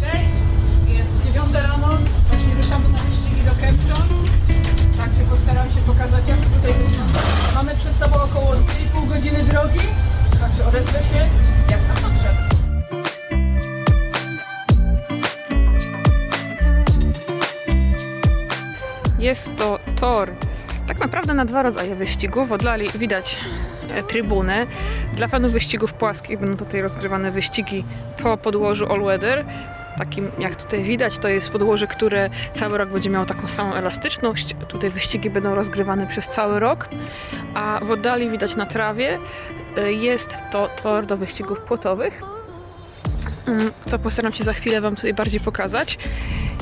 Cześć, jest 9 rano, właśnie ruszamy na wyścigi do Kempton. Także postaram się pokazać jak tutaj wygląda. Mamy przed sobą około 2,5 godziny drogi, także odezwę się jak na potrzeba. Jest to tor tak naprawdę na dwa rodzaje wyścigów. Od widać trybunę. Dla fanów wyścigów płaskich będą tutaj rozgrywane wyścigi po podłożu all weather. Takim jak tutaj widać, to jest podłoże, które cały rok będzie miało taką samą elastyczność. Tutaj wyścigi będą rozgrywane przez cały rok. A w oddali widać na trawie e, jest to tor do wyścigów płotowych. Mm, Co postaram się za chwilę Wam tutaj bardziej pokazać.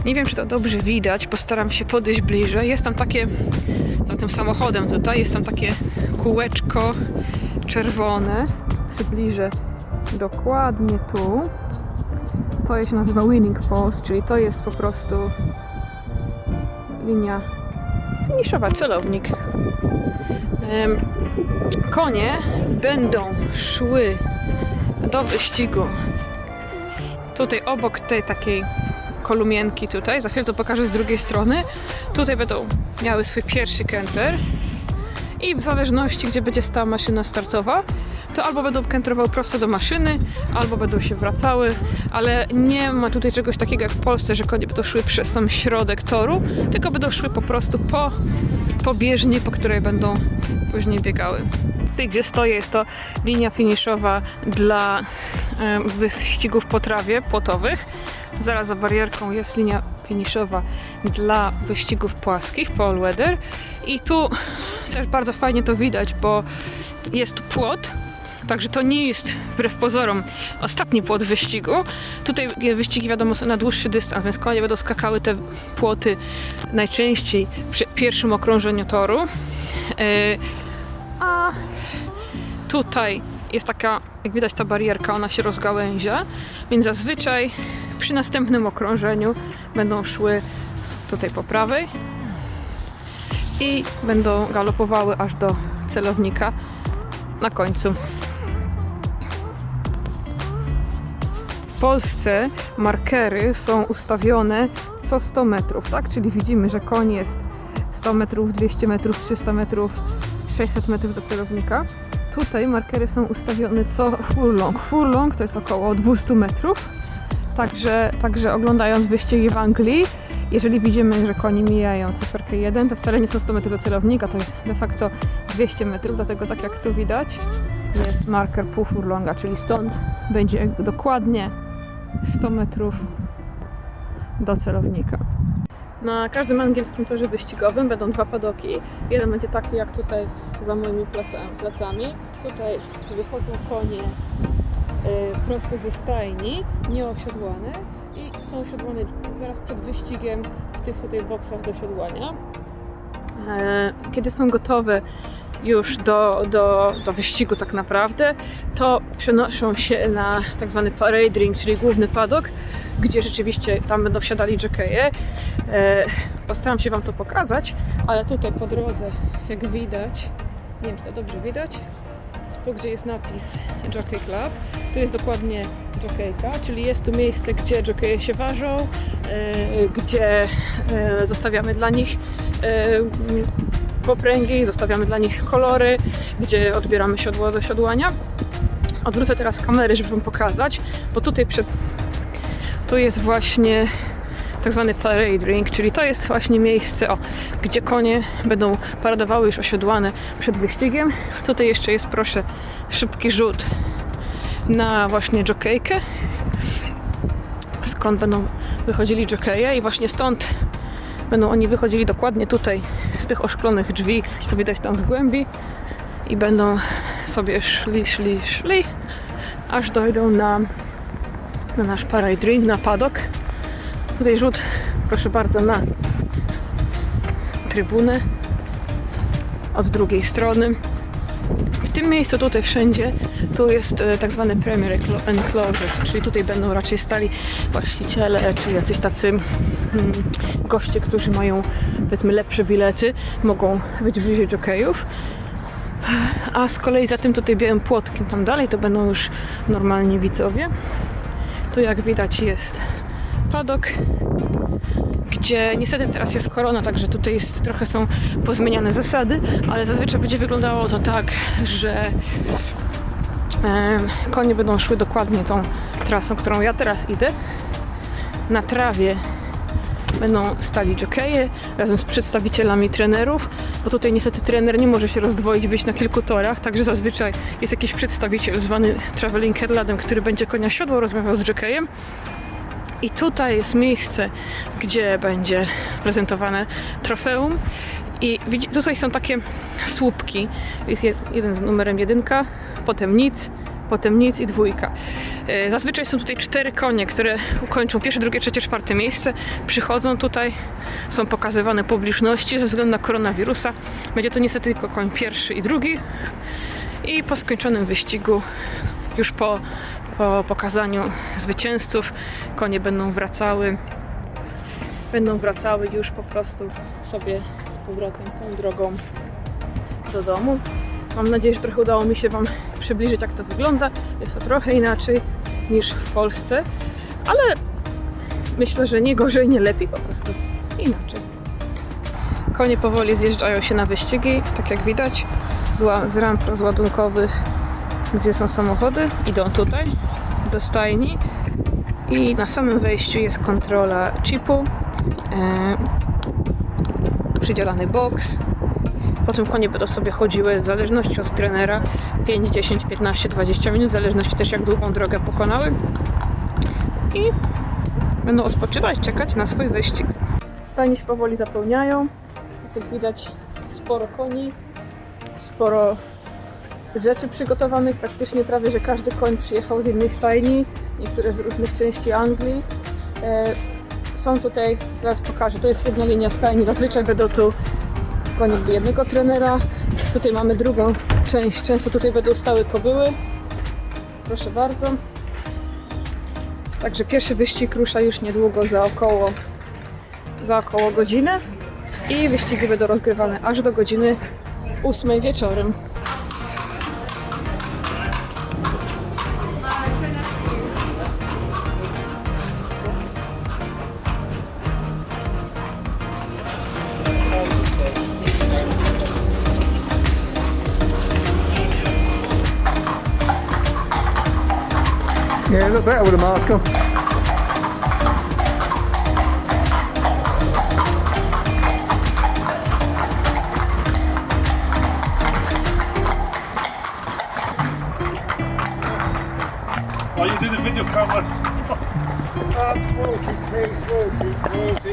Nie wiem, czy to dobrze widać, postaram się podejść bliżej. Jest tam takie, tym samochodem tutaj, jest tam takie kółeczko czerwone. Przybliżę dokładnie tu. To się nazywa winning post, czyli to jest po prostu linia finiszowa, celownik. Konie będą szły do wyścigu tutaj obok tej takiej kolumienki tutaj, za chwilę to pokażę z drugiej strony, tutaj będą miały swój pierwszy kenter i w zależności gdzie będzie stała maszyna startowa, to albo będą kentrowały prosto do maszyny, albo będą się wracały, ale nie ma tutaj czegoś takiego jak w Polsce, że konie będą szły przez sam środek toru, tylko będą szły po prostu po, po bieżni, po której będą później biegały. Tutaj gdzie stoję jest to linia finiszowa dla wyścigów po trawie płotowych. Zaraz za barierką jest linia finiszowa dla wyścigów płaskich po all weather. I tu też bardzo fajnie to widać, bo jest tu płot. Także to nie jest wbrew pozorom ostatni płot wyścigu. Tutaj wyścigi wiadomo są na dłuższy dystans, więc konie będą skakały te płoty najczęściej przy pierwszym okrążeniu toru. E, a tutaj jest taka, jak widać ta barierka, ona się rozgałęzia, więc zazwyczaj przy następnym okrążeniu będą szły tutaj po prawej i będą galopowały aż do celownika na końcu. W Polsce markery są ustawione co 100 metrów, tak? Czyli widzimy, że koń jest 100 metrów, 200 metrów, 300 metrów, 600 metrów do celownika. Tutaj markery są ustawione co furlong. Furlong to jest około 200 metrów. Także, także oglądając wyścigi w Anglii, jeżeli widzimy, że konie mijają cyferkę 1, to wcale nie są 100 metrów do celownika, to jest de facto 200 metrów, dlatego tak jak tu widać, jest marker pół furlonga, czyli stąd będzie dokładnie 100 metrów do celownika. Na każdym angielskim torze wyścigowym będą dwa padoki. Jeden będzie taki jak tutaj za moimi plecami. Tutaj wychodzą konie y, prosto ze stajni, nieosiodłane i są osiodłane zaraz przed wyścigiem w tych tutaj boksach do siodłania. E, Kiedy są gotowe już do, do, do wyścigu tak naprawdę, to przenoszą się na tak zwany parade ring, czyli główny padok, gdzie rzeczywiście tam będą wsiadali jockeje. E, Postaram się Wam to pokazać, ale tutaj po drodze, jak widać, nie wiem czy to dobrze widać, tu gdzie jest napis Jockey Club, tu jest dokładnie jockeyka, czyli jest tu miejsce, gdzie jockeje się ważą, e, gdzie e, zostawiamy dla nich popręgi, zostawiamy dla nich kolory, gdzie odbieramy siodło do siodłania. Odwrócę teraz kamery, żeby Wam pokazać, bo tutaj przed... tu jest właśnie tak zwany parade ring, czyli to jest właśnie miejsce, o, gdzie konie będą paradowały już osiodłane przed wyścigiem. Tutaj jeszcze jest, proszę, szybki rzut na właśnie jokejkę, skąd będą wychodzili jokeje i właśnie stąd będą oni wychodzili dokładnie tutaj z tych oszklonych drzwi, co widać tam w głębi i będą sobie szli, szli, szli, aż dojdą na, na nasz parade ring, na padok. Tutaj rzut, proszę bardzo, na trybunę od drugiej strony. Tym miejscu, tutaj wszędzie, tu jest e, tak zwany Premier Enclo- Enclosures, czyli tutaj będą raczej stali właściciele, czy jacyś tacy mm, goście, którzy mają powiedzmy lepsze bilety, mogą być bliżej jokejów. A z kolei za tym tutaj białym płotkiem tam dalej to będą już normalnie widzowie. Tu jak widać jest padok, gdzie niestety teraz jest korona, także tutaj jest, trochę są pozmieniane zasady, ale zazwyczaj będzie wyglądało to tak, że konie będą szły dokładnie tą trasą, którą ja teraz idę. Na trawie będą stali jokeje razem z przedstawicielami trenerów, bo tutaj niestety trener nie może się rozdwoić, być na kilku torach, także zazwyczaj jest jakiś przedstawiciel zwany traveling headladem, który będzie konia siodło rozmawiał z jokejem. I tutaj jest miejsce, gdzie będzie prezentowane trofeum. I tutaj są takie słupki. Jest je- jeden z numerem jedynka, potem nic, potem nic i dwójka. E, Zazwyczaj są tutaj cztery konie, które ukończą pierwsze, drugie, trzecie, czwarte miejsce. Przychodzą tutaj, są pokazywane publiczności ze względu na koronawirusa. Będzie to niestety tylko koń pierwszy i drugi. I po skończonym wyścigu, już po, po pokazaniu zwycięzców, konie będą wracały. Będą wracały już po prostu sobie z powrotem tą drogą do domu. Mam nadzieję, że trochę udało mi się Wam przybliżyć, jak to wygląda. Jest to trochę inaczej niż w Polsce, ale myślę, że nie gorzej, nie lepiej, po prostu inaczej. Konie powoli zjeżdżają się na wyścigi, tak jak widać, z, ramp rozładunkowych, gdzie są samochody, idą tutaj do stajni i na samym wejściu jest kontrola chipu, e, przydzielany boks, Potem konie będą sobie chodziły w zależności od trenera 5, 10, 15, 20 minut, w zależności też jak długą drogę pokonały. I będą odpoczywać, czekać na swój wyścig. Stajnie się powoli zapełniają. Tak jak widać, sporo koni, sporo rzeczy przygotowanych. Praktycznie prawie, że każdy koń przyjechał z innej stajni, niektóre z różnych części Anglii. E, Są tutaj, zaraz pokażę, to jest jedna linia stajni. Zazwyczaj będą tu konie do jednego trenera. Tutaj mamy drugą część. Często tutaj będą stały kobyły. Proszę bardzo. Także pierwszy wyścig rusza już niedługo za około, za około godzinę. I wyścigi będą rozgrywane aż do godziny 8 wieczorem. look better with a mask on. Oh, you did a video camera. um, walkies, please, walkies, walkies.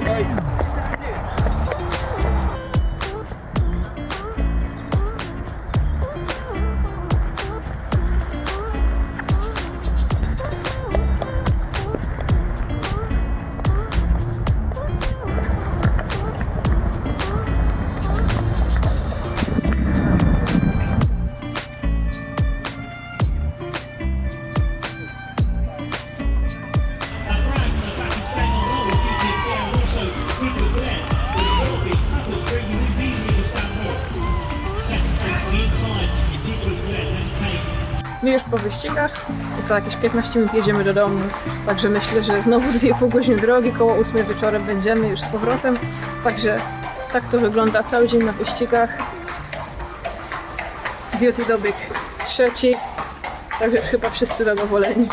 Wyścigach, za jakieś 15 minut jedziemy do domu, także myślę, że znowu 2,5 godziny drogi, koło 8 wieczorem będziemy już z powrotem, także tak to wygląda cały dzień na wyścigach. Beauty dobieg trzeci, także chyba wszyscy zadowoleni.